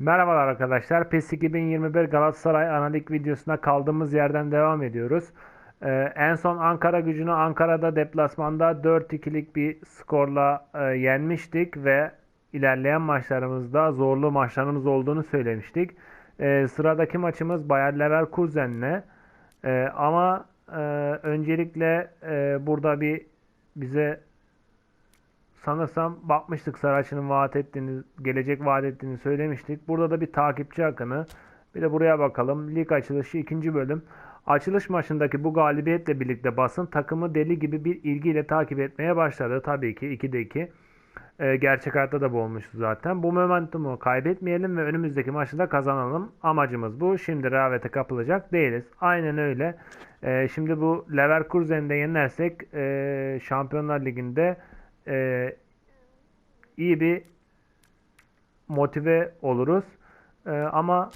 Merhabalar arkadaşlar. PES 2021 Galatasaray analik videosuna kaldığımız yerden devam ediyoruz. Ee, en son Ankara gücünü Ankara'da deplasmanda 4-2'lik bir skorla e, yenmiştik ve ilerleyen maçlarımızda zorlu maçlarımız olduğunu söylemiştik. Ee, sıradaki maçımız Bayer Leverkusen'le. Ee, ama e, öncelikle e, burada bir bize sanırsam bakmıştık Saraçı'nın vaat ettiğini, gelecek vaat ettiğini söylemiştik. Burada da bir takipçi akını. Bir de buraya bakalım. Lig açılışı ikinci bölüm. Açılış maçındaki bu galibiyetle birlikte basın takımı deli gibi bir ilgiyle takip etmeye başladı. Tabii ki 2'de 2. Ee, gerçek hayatta da bu olmuştu zaten. Bu momentumu kaybetmeyelim ve önümüzdeki maçı da kazanalım. Amacımız bu. Şimdi rehavete kapılacak değiliz. Aynen öyle. Ee, şimdi bu Leverkusen'de yenersek e, Şampiyonlar Ligi'nde e, iyi bir motive oluruz. E, ama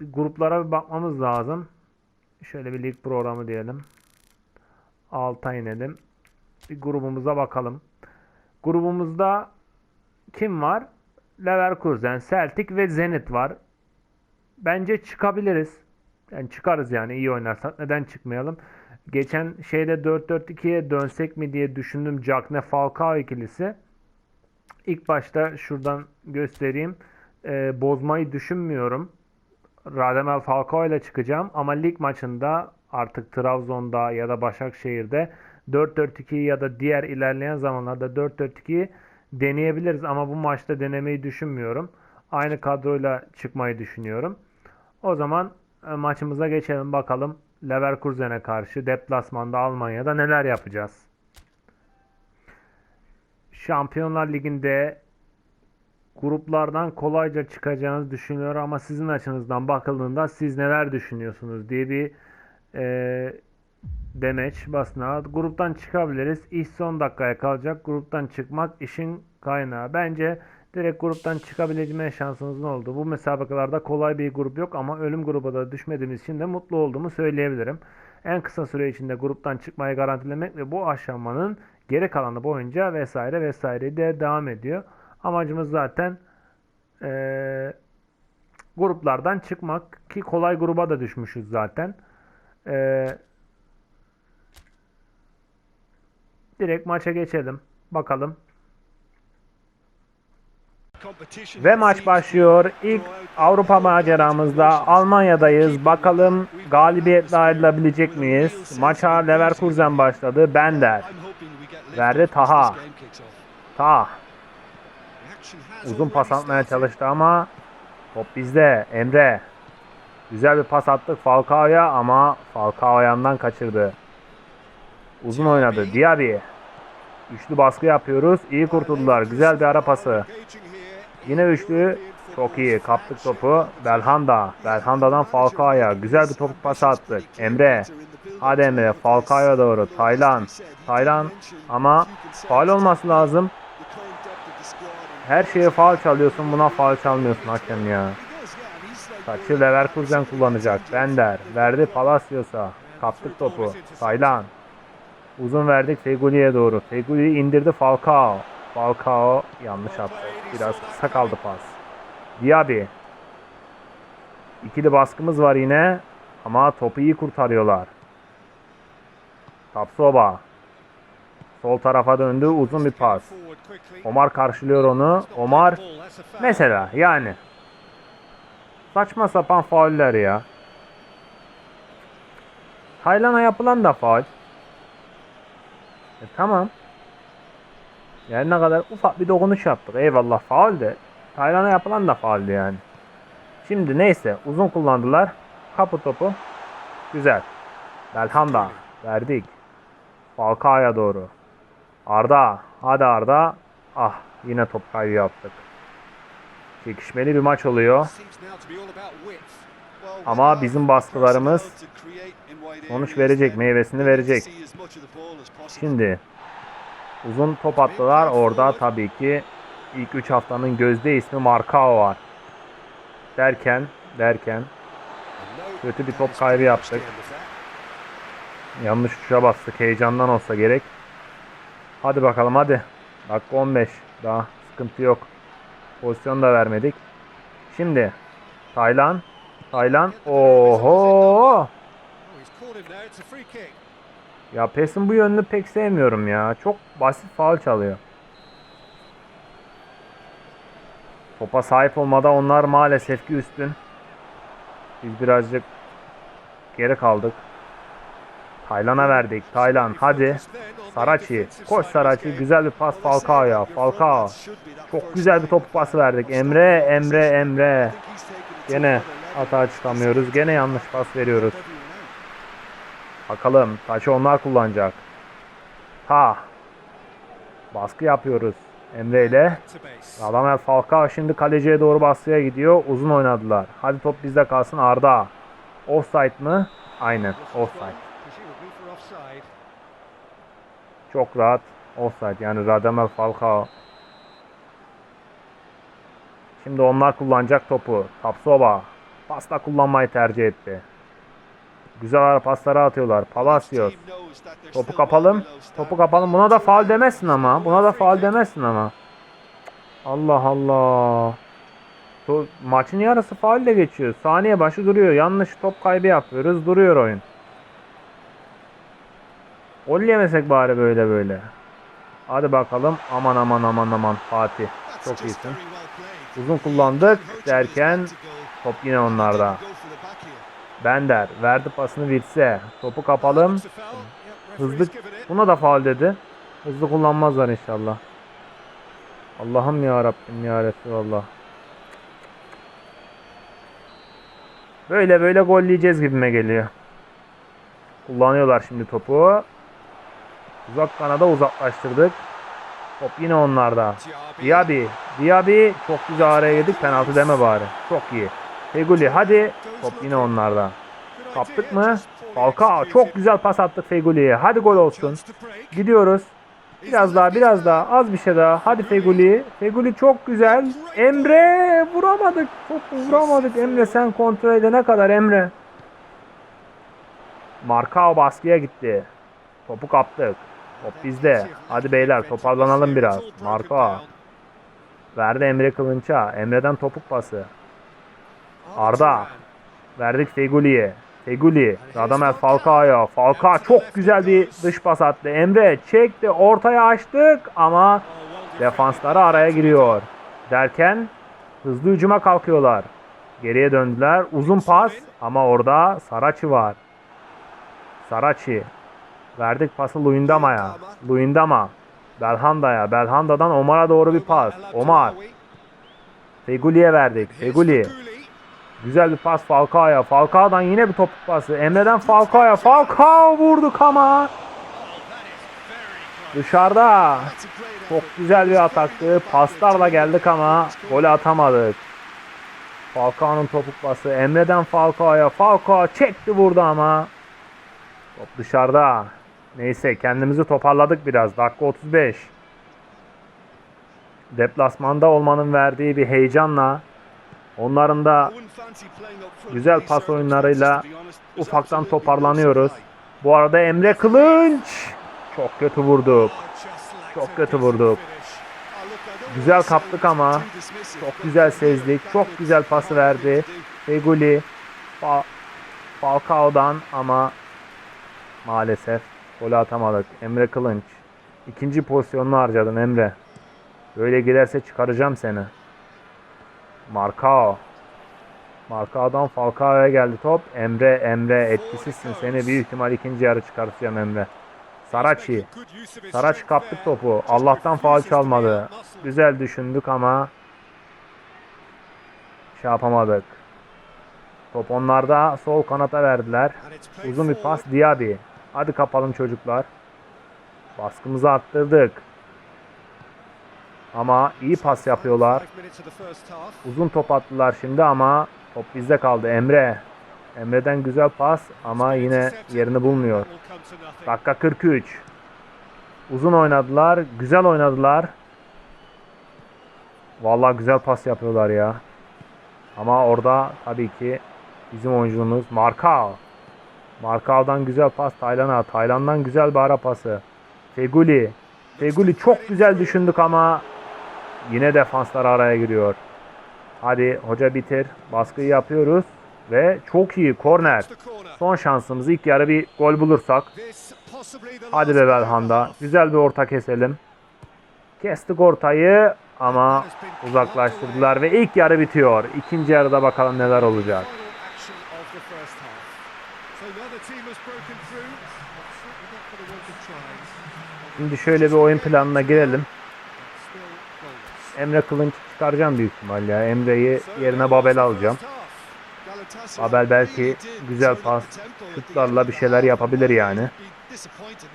gruplara bir bakmamız lazım. Şöyle bir lig programı diyelim. Alta inelim. Bir grubumuza bakalım. Grubumuzda kim var? Leverkusen, Celtic ve Zenit var. Bence çıkabiliriz. Yani çıkarız yani iyi oynarsak. Neden çıkmayalım? Geçen şeyde 4-4-2'ye dönsek mi diye düşündüm. Cagne Falcao ikilisi. İlk başta şuradan göstereyim. Ee, bozmayı düşünmüyorum. Radamel Falcao ile çıkacağım ama lig maçında artık Trabzon'da ya da Başakşehir'de 4-4-2 ya da diğer ilerleyen zamanlarda 4-4-2'yi deneyebiliriz ama bu maçta denemeyi düşünmüyorum. Aynı kadroyla çıkmayı düşünüyorum. O zaman e, maçımıza geçelim bakalım Leverkusen'e karşı deplasmanda Almanya'da neler yapacağız? Şampiyonlar Ligi'nde gruplardan kolayca çıkacağınızı düşünüyorum ama sizin açınızdan bakıldığında siz neler düşünüyorsunuz diye bir e, demeç basına. Gruptan çıkabiliriz. İş son dakikaya kalacak. Gruptan çıkmak işin kaynağı. Bence direkt gruptan çıkabilme şansınızın oldu. Bu mesabakalarda kolay bir grup yok ama ölüm gruba da düşmediğimiz için de mutlu olduğumu söyleyebilirim. En kısa süre içinde gruptan çıkmayı garantilemek ve bu aşamanın geri kalanı boyunca vesaire vesaire de devam ediyor. Amacımız zaten ee, gruplardan çıkmak ki kolay gruba da düşmüşüz zaten. Ee, direkt maça geçelim. Bakalım. Ve maç başlıyor. İlk Avrupa maceramızda Almanya'dayız. Bakalım galibiyetle ayrılabilecek miyiz? Maça Leverkusen başladı. Bender. Verdi Taha. Taha. Uzun pas atmaya çalıştı ama top bizde. Emre. Güzel bir pas attık Falcao'ya ama Falcao ayağından kaçırdı. Uzun oynadı. Diaby. Üçlü baskı yapıyoruz. İyi kurtuldular. Güzel bir ara pası. Yine üçlü. Çok iyi. Kaptık topu. Belhanda. Belhanda'dan Falcao'ya. Güzel bir top pası attık. Emre. Hadi Emre. Falcao'ya doğru. Taylan. Taylan ama faal olması lazım. Her şeye faal çalıyorsun. Buna faal çalmıyorsun hakem ya. Saçı Leverkusen kullanacak. Bender. Verdi Palacios'a. Kaptık topu. Taylan. Uzun verdik Feguli'ye doğru. Feguli indirdi Falcao. Falcao yanlış attı. Biraz kısa kaldı pas. Diaby. İkili baskımız var yine. Ama topu iyi kurtarıyorlar. Tapsoba. Sol tarafa döndü. Uzun bir pas. Omar karşılıyor onu. Omar mesela yani. Saçma sapan fauller ya. Taylan'a yapılan da faul. E, tamam. Yani ne kadar ufak bir dokunuş yaptık. Eyvallah faul de. Taylan'a yapılan da fauldü yani. Şimdi neyse uzun kullandılar. Kapı topu. Güzel. Belhanda. Verdik. Falcao'ya doğru. Arda. Hadi Arda. Ah yine top kaybı yaptık. Çekişmeli bir maç oluyor. Ama bizim baskılarımız sonuç verecek, meyvesini verecek. Şimdi uzun top attılar. Orada tabii ki ilk 3 haftanın gözde ismi Markao var. Derken, derken kötü bir top kaybı yaptık. Yanlış tuşa bastık. Heyecandan olsa gerek. Hadi bakalım hadi. Dakika 15. Daha sıkıntı yok. Pozisyon da vermedik. Şimdi Taylan. Taylan. Oho. Ya PES'in bu yönünü pek sevmiyorum ya. Çok basit faul çalıyor. Topa sahip olmada onlar maalesef ki üstün. Biz birazcık geri kaldık. Taylan'a verdik. Taylan hadi. Saraçi. Koş Saraçi. Güzel bir pas Falcao'ya. Falcao. Çok güzel bir top pası verdik. Emre, Emre, Emre. Gene hata çıkamıyoruz. Gene yanlış pas veriyoruz. Bakalım taşı onlar kullanacak. Ha. Baskı yapıyoruz. Emre ile. Radamel Falcao şimdi kaleciye doğru baskıya gidiyor. Uzun oynadılar. Hadi top bizde kalsın Arda. Offside mı? Aynen offside. Çok rahat offside yani Radamel Falcao. Şimdi onlar kullanacak topu. Tapsoba pasta kullanmayı tercih etti. Güzel pasları atıyorlar. Palacios. Topu kapalım. Topu kapalım. Buna da faul demezsin ama. Buna da faul demezsin ama. Allah Allah. Maçın yarısı faulle geçiyor. Saniye başı duruyor. Yanlış top kaybı yapıyoruz. Duruyor oyun. Gol yemesek bari böyle böyle. Hadi bakalım. Aman aman aman aman Fatih. Çok iyisin. Uzun kullandık derken top yine onlarda. Bender verdi pasını Wils'e. Topu kapalım. Hızlı buna da faul dedi. Hızlı kullanmazlar inşallah. Allah'ım ya Rabbim ya Resulallah. Böyle böyle golleyeceğiz gibime geliyor. Kullanıyorlar şimdi topu. Uzak kanada uzaklaştırdık. Top yine onlarda. Diaby. Diaby çok güzel araya girdik. Penaltı deme bari. Çok iyi. Feguli hadi. Top yine onlarda. Kaptık mı? Falcao çok güzel pas attık Feguli'ye. Hadi gol olsun. Gidiyoruz. Biraz daha biraz daha az bir şey daha. Hadi Feguli. Feguli çok güzel. Emre vuramadık. Çok vuramadık. Emre sen kontrol edene kadar Emre. Markao baskıya gitti. Topu kaptık. Top bizde. Hadi beyler toparlanalım biraz. Markao. Verdi Emre Kılınç'a. Emre'den topuk pası. Arda. Verdik Feguli'ye. Feguli. Radamel Falcao'ya. Falcao çok güzel bir dış pas attı. Emre çekti. Ortaya açtık ama defansları araya giriyor. Derken hızlı hücuma kalkıyorlar. Geriye döndüler. Uzun pas ama orada Saraçi var. Saraçi. Verdik pası Luyendama'ya. Luyendama. Belhanda'ya. Belhanda'dan Omar'a doğru bir pas. Omar. Feguli'ye verdik. Feguli. Güzel bir pas Falcao'ya. Falcao'dan yine bir topuk pası. Emre'den Falcao'ya. Falcao vurduk ama. Dışarıda. Çok güzel bir ataktı. Paslarla geldik ama golü atamadık. Falcao'nun topuk pası. Emre'den Falcao'ya. Falcao çekti vurdu ama. Top dışarıda. Neyse kendimizi toparladık biraz. Dakika 35. Deplasmanda olmanın verdiği bir heyecanla onların da Güzel pas oyunlarıyla ufaktan toparlanıyoruz. Bu arada Emre Kılınç çok kötü vurduk. Çok kötü vurduk. Güzel kaptık ama çok güzel sezdik. Çok güzel pası verdi. Feguli Fa- Falcao'dan ama maalesef golü atamadık. Emre Kılınç. İkinci pozisyonunu harcadın Emre. Böyle giderse çıkaracağım seni. Marcao. Marcao'dan Falcao'ya geldi top. Emre, Emre etkisizsin. Seni büyük ihtimal ikinci yarı çıkartacağım Emre. Saraçi. Saraçi kaptık topu. Allah'tan faul çalmadı. Güzel düşündük ama şey yapamadık. Top onlarda sol kanata verdiler. Uzun bir pas Diaby. Hadi kapalım çocuklar. Baskımızı arttırdık. Ama iyi pas yapıyorlar. Uzun top attılar şimdi ama top bizde kaldı. Emre. Emre'den güzel pas ama yine yerini bulmuyor. Dakika 43. Uzun oynadılar. Güzel oynadılar. Vallahi güzel pas yapıyorlar ya. Ama orada tabii ki bizim oyuncumuz Markao. Markao'dan güzel pas Taylan'a. Taylan'dan güzel bir ara pası. Feguli. Feguli çok güzel düşündük ama yine defanslar araya giriyor. Hadi hoca bitir. Baskıyı yapıyoruz. Ve çok iyi korner. Son şansımız ilk yarı bir gol bulursak. Hadi be Belhanda. Güzel bir orta keselim. Kestik ortayı ama uzaklaştırdılar ve ilk yarı bitiyor. İkinci yarıda bakalım neler olacak. Şimdi şöyle bir oyun planına girelim. Emre Kılınç çıkaracağım büyük ihtimal ya. Emre'yi yerine Babel alacağım. Babel belki güzel pas, şutlarla bir şeyler yapabilir yani.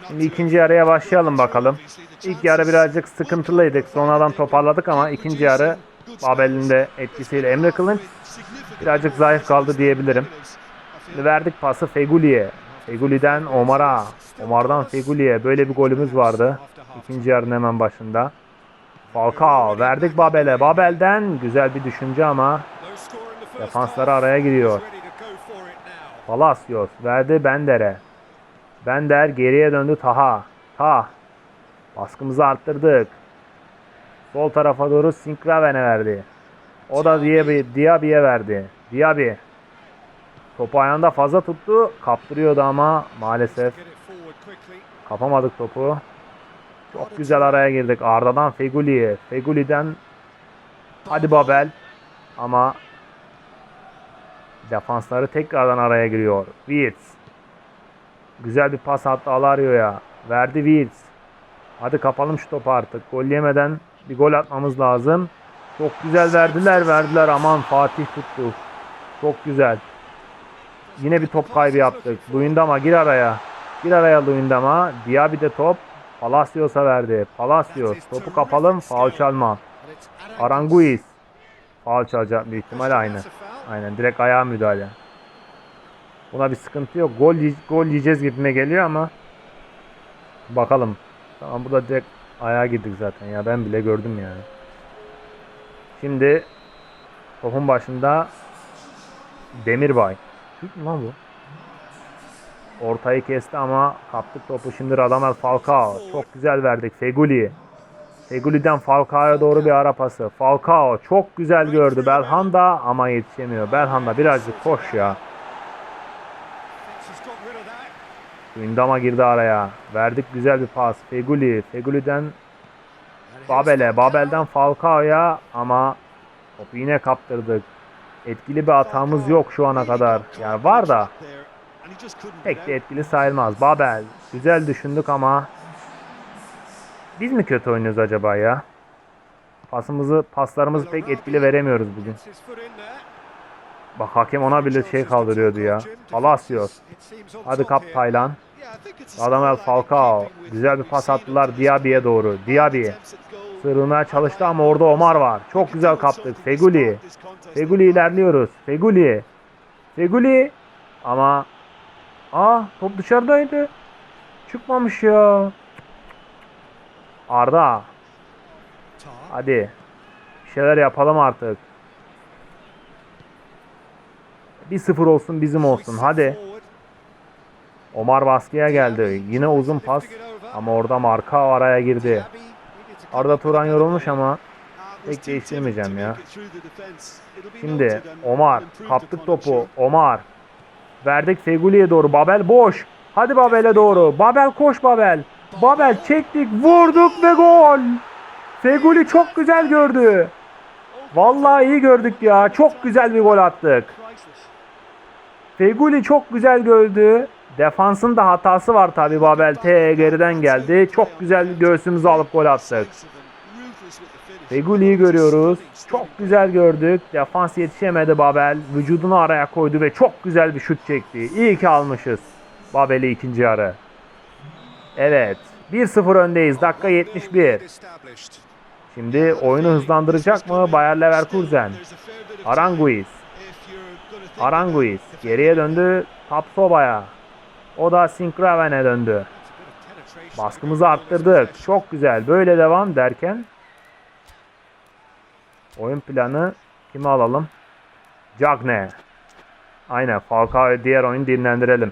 Şimdi ikinci yarıya başlayalım bakalım. İlk yarı birazcık sıkıntılıydık. Sonradan toparladık ama ikinci yarı Babel'in de etkisiyle Emre Kılınç birazcık zayıf kaldı diyebilirim. Şimdi verdik pası Feguli'ye. Feguli'den Omar'a. Omar'dan Feguli'ye. Böyle bir golümüz vardı. İkinci yarının hemen başında. Falcao verdik Babel'e. Babel'den güzel bir düşünce ama defansları araya giriyor. Palacios verdi Bender'e. Bender geriye döndü Taha. Taha. Baskımızı arttırdık. Sol tarafa doğru Sinkraven'e verdi. O da Diaby, Diaby'e verdi. Diaby. Topu ayağında fazla tuttu. Kaptırıyordu ama maalesef kapamadık topu. Çok güzel araya girdik. Arda'dan Feguli'ye. Feguli'den hadi Babel. Ama defansları tekrardan araya giriyor. Wirtz. Güzel bir pas attı Alario'ya. Verdi Wirtz. Hadi kapalım şu topu artık. Gol yemeden bir gol atmamız lazım. Çok güzel verdiler verdiler. Aman Fatih tuttu. Çok güzel. Yine bir top kaybı yaptık. Luyendama gir araya. Gir araya Luyendama. Diaby de top. Palacios'a verdi. Palacios. Topu kapalım. Faul çalma. Aranguiz. Faul çalacak büyük ihtimal aynı. Aynen direkt ayağa müdahale. Buna bir sıkıntı yok. Gol, gol yiyeceğiz gibime geliyor ama bakalım. Tamam burada direkt ayağa girdik zaten ya ben bile gördüm yani. Şimdi topun başında Demirbay. Türk lan bu? Ortayı kesti ama kaptık topu şimdi Radamel Falcao. Çok güzel verdik. Feguli. Feguli'den Falcao'ya doğru bir ara pası. Falcao çok güzel gördü Belhanda ama yetişemiyor. Belhanda birazcık koş ya. Gündama girdi araya. Verdik güzel bir pas. Feguli. Feguli'den Babel'e. Babel'den Falcao'ya ama topu yine kaptırdık. Etkili bir hatamız yok şu ana kadar. Yani var da pek de etkili sayılmaz. Babel. Güzel düşündük ama biz mi kötü oynuyoruz acaba ya? Pasımızı, paslarımızı pek etkili veremiyoruz bugün. Bak hakem ona bile şey kaldırıyordu ya. Palacios. Hadi kap Taylan. Radamel Falcao. Güzel bir pas attılar Diaby'e doğru. Diaby. Sığınmaya çalıştı ama orada Omar var. Çok güzel kaptık. Feguli. Feguli ilerliyoruz. Feguli. Feguli. Ama Aa top dışarıdaydı. Çıkmamış ya. Arda. Hadi. Bir şeyler yapalım artık. 1-0 olsun bizim olsun. Hadi. Omar baskıya geldi. Yine uzun pas. Ama orada marka araya girdi. Arda Turan yorulmuş ama pek değiştirmeyeceğim ya. Şimdi Omar kaptık topu. Omar. Verdik Feguli'ye doğru. Babel boş. Hadi Babel'e doğru. Babel koş Babel. Babel çektik, vurduk ve gol. Feguli çok güzel gördü. Vallahi iyi gördük ya. Çok güzel bir gol attık. Feguli çok güzel gördü. Defansın da hatası var tabi Babel T geriden geldi. Çok güzel göğsümüzü alıp gol attık. Feguli'yi görüyoruz. Çok güzel gördük. Defans yetişemedi Babel. Vücudunu araya koydu ve çok güzel bir şut çekti. İyi ki almışız. Babel'i ikinci yarı. Evet. 1-0 öndeyiz. Dakika 71. Şimdi oyunu hızlandıracak mı Bayer Leverkusen? Aranguiz. Aranguiz geriye döndü Tapsoba'ya. O da Sinkraven'e döndü. Baskımızı arttırdık. Çok güzel. Böyle devam derken oyun planı kimi alalım? Cagne. Aynen Falcao diğer oyunu dinlendirelim.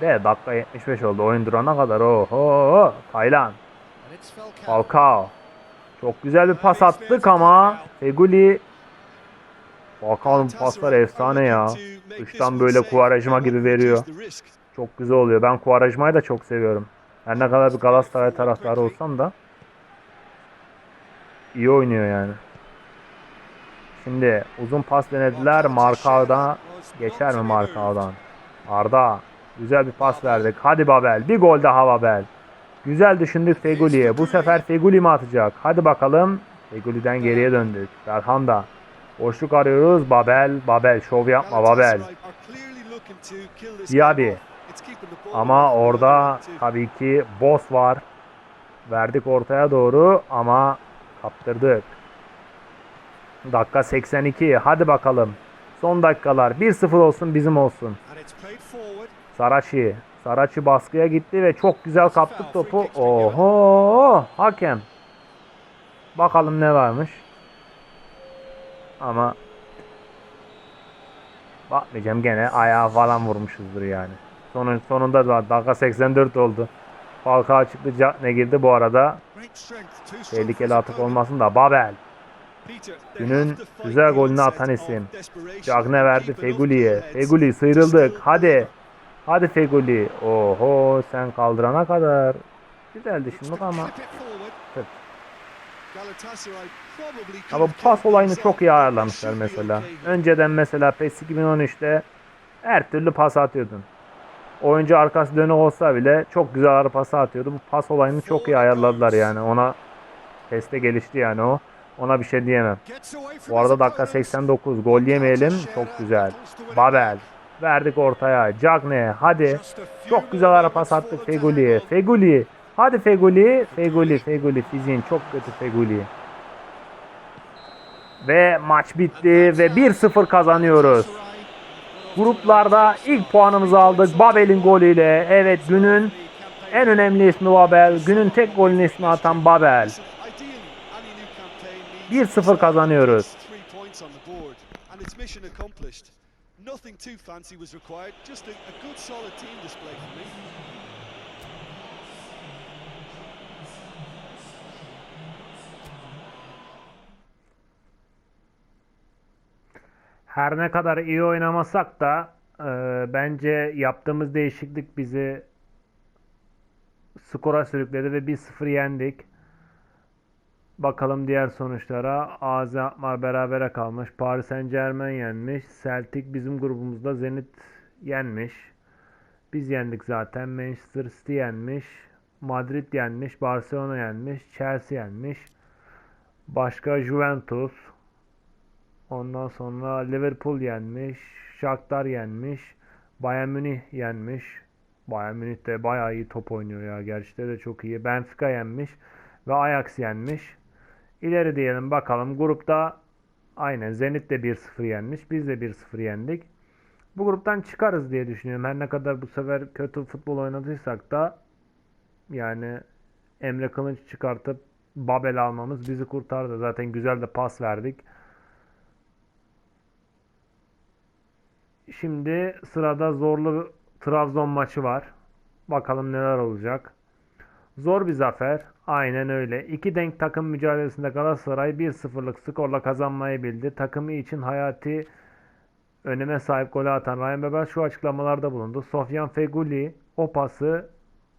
De dakika 75 oldu oyun durana kadar. Oho. Taylan. Falcao. Çok güzel bir pas attık ama Feguli Bakalım paslar efsane ya. Dıştan böyle Kuvarajma gibi veriyor. Çok güzel oluyor. Ben Kuvarajma'yı da çok seviyorum. Her ne kadar bir Galatasaray taraftarı olsam da iyi oynuyor yani. Şimdi uzun pas denediler. Markav'da geçer mi Markav'dan? Arda güzel bir pas verdik. Hadi Babel. Bir gol daha Babel. Güzel düşündük Feguli'ye. Bu sefer Feguli mi atacak? Hadi bakalım. Feguli'den geriye döndük. Berhanda. Boşluk arıyoruz. Babel. Babel. Şov yapma Babel. Diaby. Ama orada tabii ki boss var. Verdik ortaya doğru ama kaptırdık. Dakika 82. Hadi bakalım. Son dakikalar. 1-0 olsun bizim olsun. Saraçi. Saraçi baskıya gitti ve çok güzel kaptık topu. Oho! Hakem. Bakalım ne varmış. Ama bakmayacağım gene ayağa falan vurmuşuzdur yani. Sonun, sonunda da dakika 84 oldu. Falcao çıktı, ne girdi bu arada. Tehlikeli atık olmasın da Babel. Günün güzel golünü atan isim. Cagne verdi Feguli'ye. Feguli sıyrıldık. Hadi. Hadi Feguli. Oho sen kaldırana kadar. Güzel düşündük ama. Tık. Ama pas olayını çok iyi ayarlamışlar mesela. Önceden mesela PES 2013'te her türlü pas atıyordun. Oyuncu arkası dönük olsa bile çok güzel ara pas atıyordu. Bu pas olayını çok iyi ayarladılar yani. Ona PES'te gelişti yani o. Ona bir şey diyemem. Bu arada dakika 89. Gol yemeyelim. Çok güzel. Babel. Verdik ortaya. Cagne. Hadi. Çok güzel ara pas attık Feguli'ye. Feguli. Hadi Feguli. Feguli. Feguli. Fiziğin çok kötü Feguli. Ve maç bitti ve 1-0 kazanıyoruz. Gruplarda ilk puanımızı aldık Babel'in golüyle. Evet günün en önemli ismi Babel. Günün tek golünü ismi atan Babel. 1-0 kazanıyoruz. Nothing too fancy was required, just a, a good solid team display for me. Her ne kadar iyi oynamasak da e, bence yaptığımız değişiklik bizi skora sürükledi ve 1-0 yendik. Bakalım diğer sonuçlara. AZ Alkmaar berabere kalmış. Paris Saint Germain yenmiş. Celtic bizim grubumuzda Zenit yenmiş. Biz yendik zaten. Manchester City yenmiş. Madrid yenmiş. Barcelona yenmiş. Chelsea yenmiş. Başka Juventus. Ondan sonra Liverpool yenmiş. Shakhtar yenmiş. Bayern Münih yenmiş. Bayern Münih de bayağı iyi top oynuyor ya. Gerçekten de çok iyi. Benfica yenmiş. Ve Ajax yenmiş. İleri diyelim bakalım. Grupta aynen Zenit de 1-0 yenmiş. Biz de 1-0 yendik. Bu gruptan çıkarız diye düşünüyorum. Her ne kadar bu sefer kötü futbol oynadıysak da yani Emre Kılınç çıkartıp Babel almamız bizi kurtardı. Zaten güzel de pas verdik. Şimdi sırada zorlu Trabzon maçı var. Bakalım neler olacak. Zor bir zafer. Aynen öyle. İki denk takım mücadelesinde Galatasaray 1-0'lık skorla kazanmayı bildi. Takımı için hayati öneme sahip golü atan Ryan Babel şu açıklamalarda bulundu. Sofyan Feguli o pası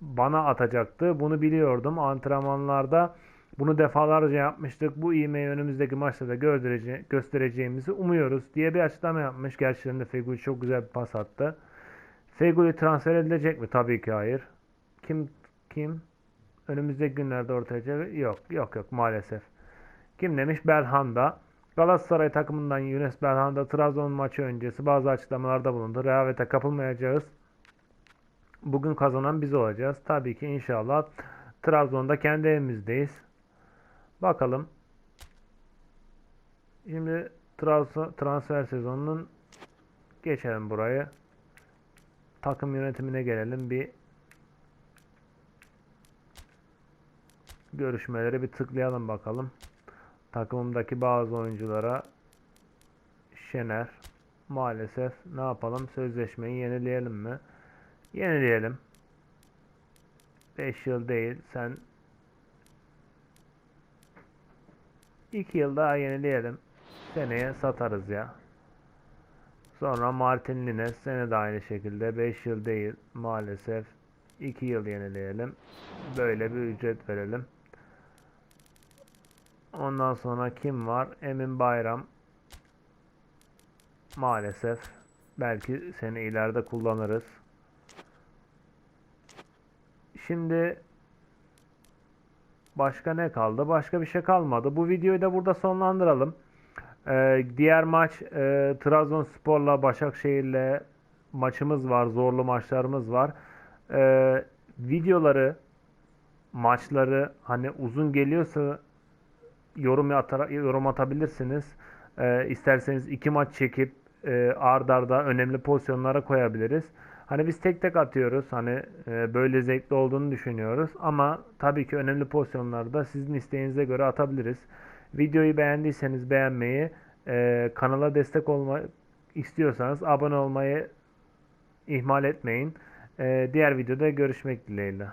bana atacaktı. Bunu biliyordum. Antrenmanlarda bunu defalarca yapmıştık. Bu ivmeyi önümüzdeki maçta da gösterece- göstereceğimizi umuyoruz diye bir açıklama yapmış. Gerçekten de çok güzel bir pas attı. Feguli transfer edilecek mi? Tabii ki hayır. Kim kim? Önümüzdeki günlerde ortaya çıkacak. Yok yok yok maalesef. Kim demiş? Belhanda. Galatasaray takımından Yunus Belhanda Trabzon maçı öncesi bazı açıklamalarda bulundu. Rehavete kapılmayacağız. Bugün kazanan biz olacağız. Tabii ki inşallah Trabzon'da kendi evimizdeyiz. Bakalım. Şimdi trans- transfer sezonunun geçelim burayı. Takım yönetimine gelelim. Bir görüşmeleri bir tıklayalım bakalım. Takımımdaki bazı oyunculara Şener maalesef ne yapalım sözleşmeyi yenileyelim mi? Yenileyelim. 5 yıl değil sen 2 yıl daha yenileyelim. Seneye satarız ya. Sonra Martin Lines sene de aynı şekilde 5 yıl değil maalesef 2 yıl yenileyelim. Böyle bir ücret verelim. Ondan sonra kim var? Emin Bayram. Maalesef. Belki seni ileride kullanırız. Şimdi başka ne kaldı? Başka bir şey kalmadı. Bu videoyu da burada sonlandıralım. Ee, diğer maç e, Trabzonspor'la Başakşehir'le maçımız var. Zorlu maçlarımız var. Ee, videoları maçları hani uzun geliyorsa yorum atar, yorum atabilirsiniz. Ee, isterseniz iki maç çekip e, ard arda önemli pozisyonlara koyabiliriz. Hani biz tek tek atıyoruz. Hani e, böyle zevkli olduğunu düşünüyoruz. Ama tabii ki önemli pozisyonlarda sizin isteğinize göre atabiliriz. Videoyu beğendiyseniz beğenmeyi, e, kanala destek olmak istiyorsanız abone olmayı ihmal etmeyin. E, diğer videoda görüşmek dileğiyle.